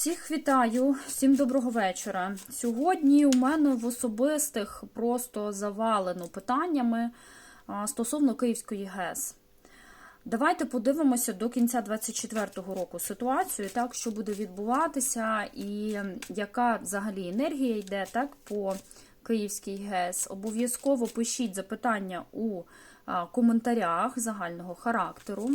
Всіх вітаю, всім доброго вечора. Сьогодні у мене в особистих просто завалено питаннями стосовно Київської ГЕС. Давайте подивимося до кінця 2024 року ситуацію, так, що буде відбуватися, і яка взагалі енергія йде так, по Київській ГЕС. Обов'язково пишіть запитання у коментарях загального характеру.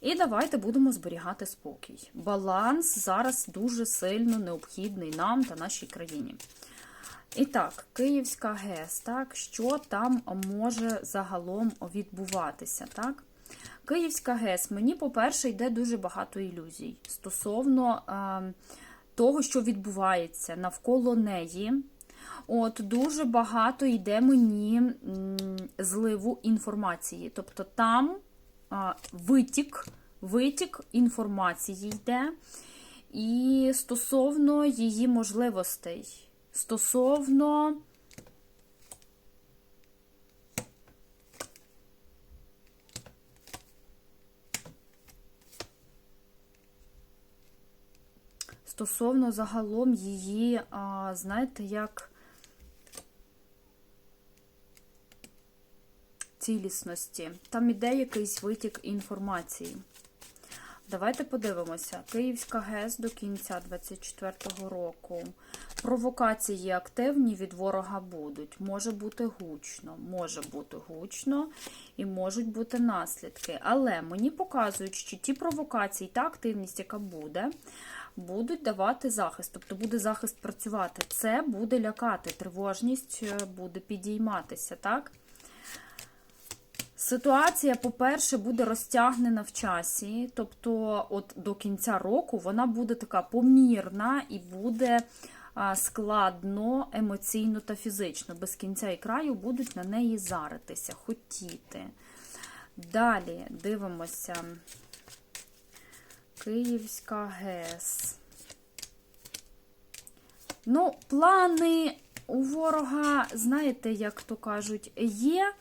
І давайте будемо зберігати спокій. Баланс зараз дуже сильно необхідний нам та нашій країні. І так, Київська ГЕС, так, що там може загалом відбуватися? так? Київська ГЕС, мені, по-перше, йде дуже багато ілюзій стосовно е, того, що відбувається навколо неї. От Дуже багато йде мені зливу інформації. Тобто там витік, витік інформації йде. І стосовно її можливостей, стосовно стосовно загалом її, знаєте, як цілісності. Там іде якийсь витік інформації. Давайте подивимося. Київська ГЕС до кінця 2024 року. Провокації активні від ворога будуть. Може бути гучно, може бути гучно і можуть бути наслідки. Але мені показують, що ті провокації та активність, яка буде, будуть давати захист. Тобто буде захист працювати. Це буде лякати, тривожність е, буде підійматися, так? Ситуація, по-перше, буде розтягнена в часі, тобто, от до кінця року вона буде така помірна і буде складно емоційно та фізично. Без кінця і краю будуть на неї заритися, хотіти. Далі дивимося. Київська ГЕС. Ну, плани у ворога, знаєте, як то кажуть, є.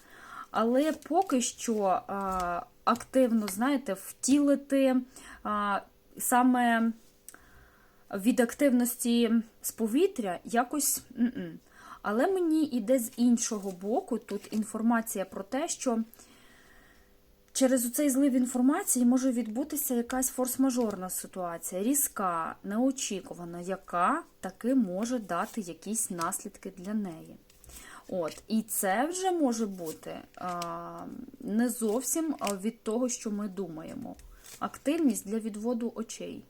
Але поки що а, активно, знаєте, втілити а, саме від активності з повітря якось. Н -н. Але мені йде з іншого боку тут інформація про те, що через цей злив інформації може відбутися якась форс-мажорна ситуація, різка, неочікувана, яка таки може дати якісь наслідки для неї. От, І це вже може бути а, не зовсім від того, що ми думаємо. Активність для відводу очей.